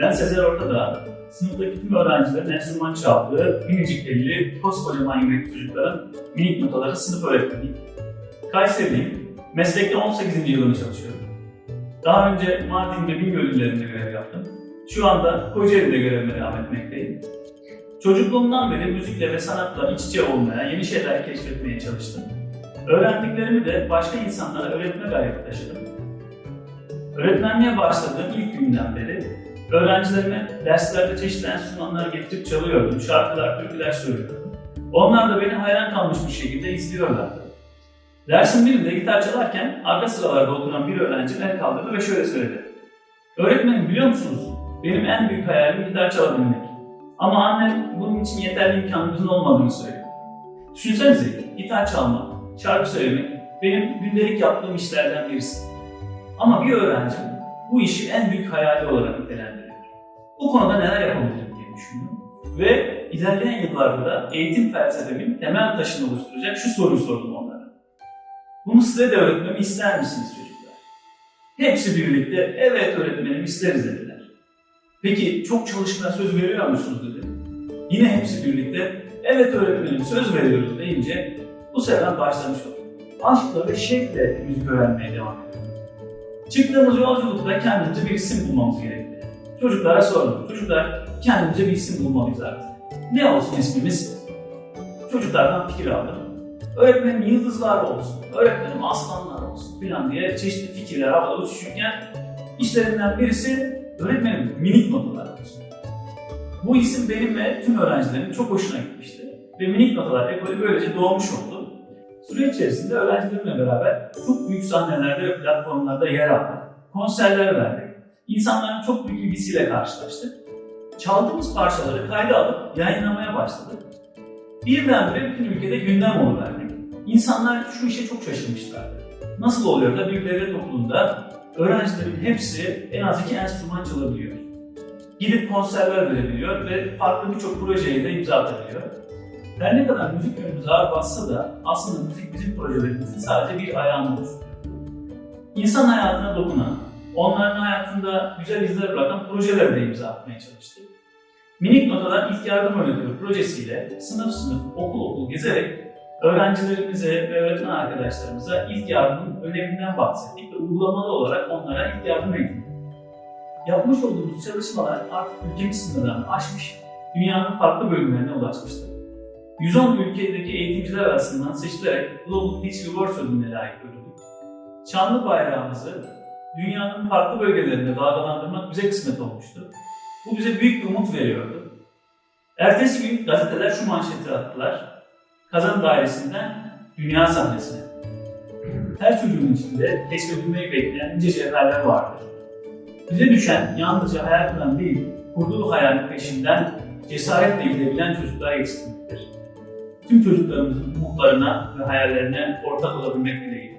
Ben Sezer Ortadağ, sınıftaki tüm öğrencilerin enstrüman çaldığı minicik elli, koskocaman yürekli çocukların minik notaları sınıf öğretmeniyim. Kayseriliyim, meslekte 18. yılını çalışıyorum. Daha önce Mardin ve Bingöl görev yaptım. Şu anda Kocaeli'de görevime devam etmekteyim. Çocukluğumdan beri müzikle ve sanatla iç içe olmaya, yeni şeyler keşfetmeye çalıştım. Öğrendiklerimi de başka insanlara öğretme gayreti taşıdım. Öğretmenliğe başladığım ilk günden beri öğrencilerime derslerde çeşitli enstrümanlar getirip çalıyordum, şarkılar, türküler söylüyordum. Onlar da beni hayran kalmış bir şekilde izliyorlardı. Dersin birinde gitar çalarken arka sıralarda oturan bir öğrenci el kaldırdı ve şöyle söyledi. Öğretmenim biliyor musunuz? Benim en büyük hayalim gitar çalabilmek. Ama annem bunun için yeterli imkanımızın olmadığını söylüyor. Düşünsenize gitar çalmak, şarkı söylemek benim gündelik yaptığım işlerden birisi. Ama bir öğrencim bu işi en büyük hayali olarak nitelendiriyor. Bu konuda neler yapabilirim diye düşündüm. Ve ilerleyen yıllarda da eğitim felsefemin temel taşını oluşturacak şu soruyu sordum onlara. Bunu size de öğretmemi ister misiniz çocuklar? Hepsi birlikte evet öğretmenim isteriz dediler. Peki çok çalışmaya söz veriyor musunuz dedi. Yine hepsi birlikte evet öğretmenim söz veriyoruz deyince bu sefer başlamış olduk. Aşkla ve şevkle müzik öğrenmeye devam ediyoruz. Çıktığımız yolculukta kendimize bir isim bulmamız gerekti. Çocuklara sordum. Çocuklar kendimize bir isim bulmalıyız artık. Ne olsun ismimiz? Çocuklardan fikir aldım. Öğretmenim yıldızlar olsun, öğretmenim aslanlar olsun filan diye çeşitli fikirler havada uçuşurken işlerinden birisi öğretmenim minik notalar olsun. Bu isim benim ve tüm öğrencilerin çok hoşuna gitmişti. Ve minik notalar ekolü böylece doğmuş oldu. Süre içerisinde öğrencilerimle beraber çok büyük sahnelerde ve platformlarda yer aldık. Konserler verdik. İnsanların çok büyük ilgisiyle karşılaştık. Çaldığımız parçaları kayda alıp yayınlamaya başladık. Birdenbire bütün ülkede gündem oluverdik. İnsanlar şu işe çok şaşırmışlardı. Nasıl oluyor da bir devlet okulunda öğrencilerin hepsi en az iki enstrüman çalabiliyor. Gidip konserler verebiliyor ve farklı birçok projeye de imza atabiliyor. Her ne kadar müzik yönümüz ağır bassa da aslında müzik bizim projelerimizin sadece bir ayağını oluşturuyor. İnsan hayatına dokunan, onların hayatında güzel izler bırakan projelere de imza atmaya çalıştık. Minik Notalar İlk Yardım Öğretiyor projesiyle sınıf sınıf, okul okul gezerek öğrencilerimize ve öğretmen arkadaşlarımıza ilk yardımın öneminden bahsettik ve uygulamalı olarak onlara ilk yardım eğitimi. Yapmış olduğumuz çalışmalar artık ülkemiz sınırlarını aşmış, dünyanın farklı bölümlerine ulaşmıştır. 110 ülkedeki eğitimciler arasından seçilerek Global Teach Rewards ödülüne layık görüldük. Şanlı bayrağımızı dünyanın farklı bölgelerinde dalgalandırmak bize kısmet olmuştu. Bu bize büyük bir umut veriyordu. Ertesi gün gazeteler şu manşeti attılar. Kazan dairesinden dünya sahnesine. Her çocuğun içinde keşfedilmeyi bekleyen nice cevherler vardır. Bize düşen yalnızca hayal kuran değil, kurduğu hayalin peşinden cesaretle gidebilen çocuklar yetiştirmektir tüm çocuklarımızın umutlarına ve hayallerine ortak olabilmek dileğiyle.